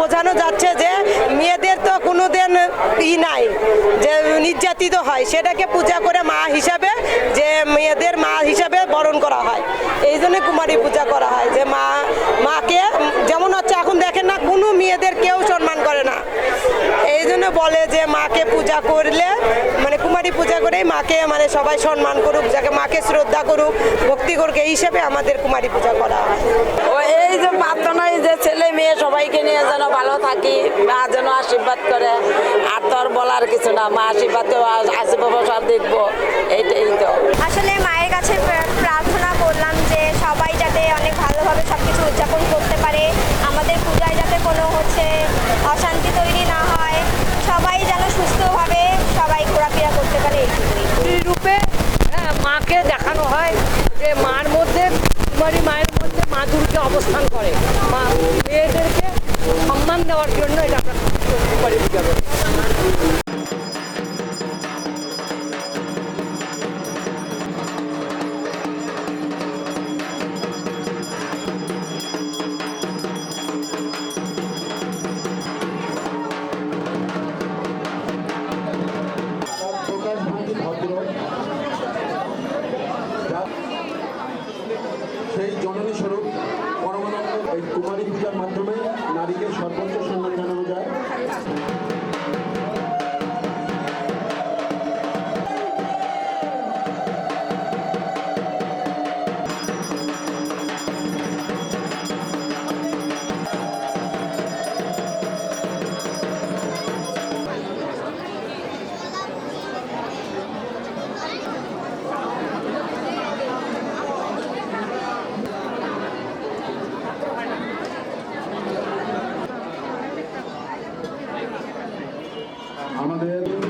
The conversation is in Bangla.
বোঝানো যাচ্ছে যে মেয়েদের তো কোনোদিন ই নাই, যে নির্যাতিত হয়। সেটাকে পূজা করে মা হিসাবে, যে মেয়েদের মা হিসাবে বরণ করা হয়। এই জন্য কুমারী পূজা করা হয়, যে মা, মাকে যেমন হচ্ছে, এখন দেখেন না, কোনো মেয়েদের কেউ সম্মান করে না। এই জন্য বলে যে মাকে পূজা করলে মানে কুমারী পূজা করেই মাকে মানে সবাই সম্মান করুক, যাকে মাকে শ্রদ্ধা করুক, ভক্তি করুক, এই হিসেবে আমাদের কুমারী পূজা করা হয়। থাকি মা যেন আশীর্বাদ করে। আর তো আর বলার কিছু না মা আশীর্বাদে আসি বাবা সব দেখব। এইটাই তো। আসলে মায়ের কাছে প্রার্থনা করলাম যে সবাই যাতে অনেক ভালোভাবে সব কিছু উদযাপন করতে পারে। আমাদের পূজায় যাতে কোনো হচ্ছে অশান্তি তৈরি না হয়। সবাই যেন সুস্থভাবে সবাই ঘোরাফেরা করতে পারে এই রূপে হ্যাঁ, মাকে দেখানো হয় যে মার মধ্যে কুমারী মায়ের মধ্যে মা দুর্গে অবস্থান করে। মা মেয়েদেরকে দেওয়ার জন্য এটা আমরা সেই জননী স্বরূপ পরমানন্দ এই কুমারী পূজার মাধ্যমে আমাদের